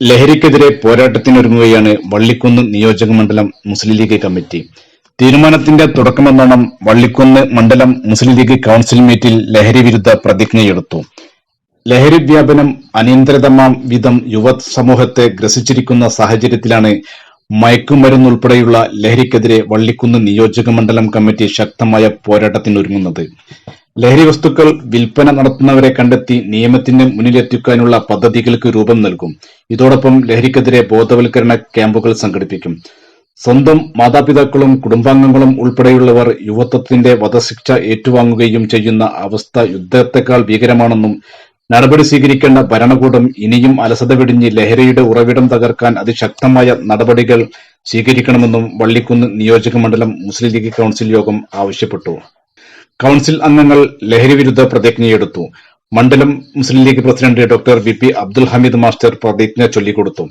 ലഹരിക്കെതിരെ പോരാട്ടത്തിനൊരുങ്ങുകയാണ് വള്ളിക്കുന്ന് നിയോജക മണ്ഡലം മുസ്ലിം ലീഗ് കമ്മിറ്റി. തീരുമാനത്തിന്റെ തുടക്കമെന്നോണം വള്ളിക്കുന്ന് മണ്ഡലം മുസ്ലിം ലീഗ് കൌൺസിൽ മീറ്റിൽ ലഹരി വിരുദ്ധ പ്രതിജ്ഞയെടുത്തു. ലഹരി വ്യാപനം അനിയന്ത്രിതമാം വിധം യുവ സമൂഹത്തെ ഗ്രസിച്ചിരിക്കുന്ന സാഹചര്യത്തിലാണ് മയക്കുമരുന്നുൾപ്പെടെയുള്ള ലഹരിക്കെതിരെ വള്ളിക്കുന്ന് നിയോജക മണ്ഡലം കമ്മിറ്റി ശക്തമായ പോരാട്ടത്തിനൊരുങ്ങുന്നത്. ലഹരി വസ്തുക്കൾ വിൽപ്പന നടത്തുന്നവരെ കണ്ടെത്തി നിയമത്തിന്റെ മുന്നിലെത്തിക്കാനുള്ള പദ്ധതികൾക്ക് രൂപം നൽകും. ഇതോടൊപ്പം ലഹരിക്കെതിരെ ബോധവൽക്കരണ ക്യാമ്പുകൾ സംഘടിപ്പിക്കും. സ്വന്തം മാതാപിതാക്കളും കുടുംബാംഗങ്ങളും ഉൾപ്പെടെയുള്ളവർ യുവത്വത്തിന്റെ വധശിക്ഷ ഏറ്റുവാങ്ങുകയും ചെയ്യുന്ന അവസ്ഥ യുദ്ധത്തെക്കാൾ ഭീകരമാണെന്നും നടപടി സ്വീകരിക്കേണ്ട ഭരണകൂടം ഇനിയും അലസത വെടിഞ്ഞ് ലഹരിയുടെ ഉറവിടം തകർക്കാൻ അതിശക്തമായ നടപടികൾ സ്വീകരിക്കണമെന്നും വള്ളിക്കുന്ന് നിയോജക മണ്ഡലം മുസ്ലിം ലീഗ് കൌൺസിൽ യോഗം ആവശ്യപ്പെട്ടു. കൌൺസിൽ അംഗങ്ങൾ ലഹരി വിരുദ്ധ പ്രതിജ്ഞയെടുത്തു മണ്ഡലം Muslim League president doctor V P Abdul Hameed master പ്രതിജ്ഞ ചൊല്ലിക്കൊടുത്തു.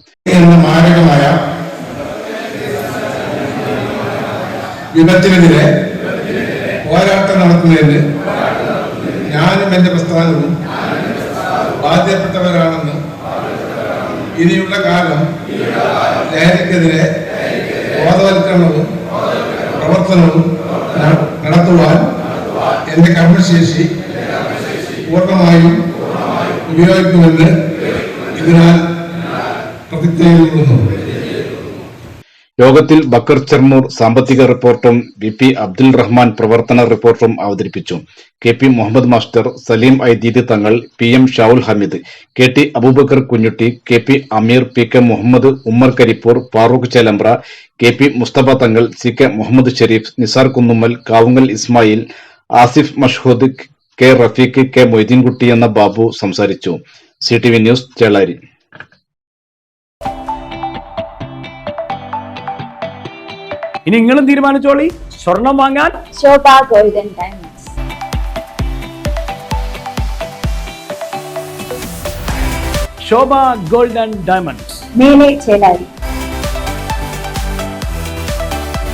മാരകമായ വിപത്തിനെതിരെ പോരാട്ടം നടത്തുന്നതിന് ഞാനും എന്റെ പ്രസ്ഥാനവും ബാധ്യപ്പെട്ടവരാണെന്ന് ഇനിയുള്ള കാലം ലഹരിക്കെതിരെ ബോധവൽക്കരണവും പ്രവർത്തനവും നടത്തുവാൻ എന്റെ കർമ്മശേഷി പൂർണമായും ഉപയോഗിക്കുമെന്ന് ഇതിനാൽ പ്രതിജ്ഞ ചെയ്യുന്നു യോഗത്തിൽ ബക്കർ ചെർമൂർ സാമ്പത്തിക റിപ്പോർട്ടും വി പി അബ്ദുൽ റഹ്മാൻ പ്രവർത്തന റിപ്പോർട്ടും അവതരിപ്പിച്ചു. K P Muhammad master Saleem Aideed Thangal P M Shaul Hameed K T Abubakar Kunhutty K P Ameer P K Muhammad Ummer Karipur Farooq Chelembra K P Mustafa Thangal C K Muhammad Shareef Nisar Kunnummal Kavungal Ismail Asif Mashhood K Rafeeq K Moideenkutty എന്ന ബാബു സംസാരിച്ചു. C T V news Chelari. ഇനി നിങ്ങളും തീരുമാനിച്ചോളി. സ്വർണം വാങ്ങാൻ Shobha golden diamonds. Shobha gold and diamonds. മേലെ ചേലാരി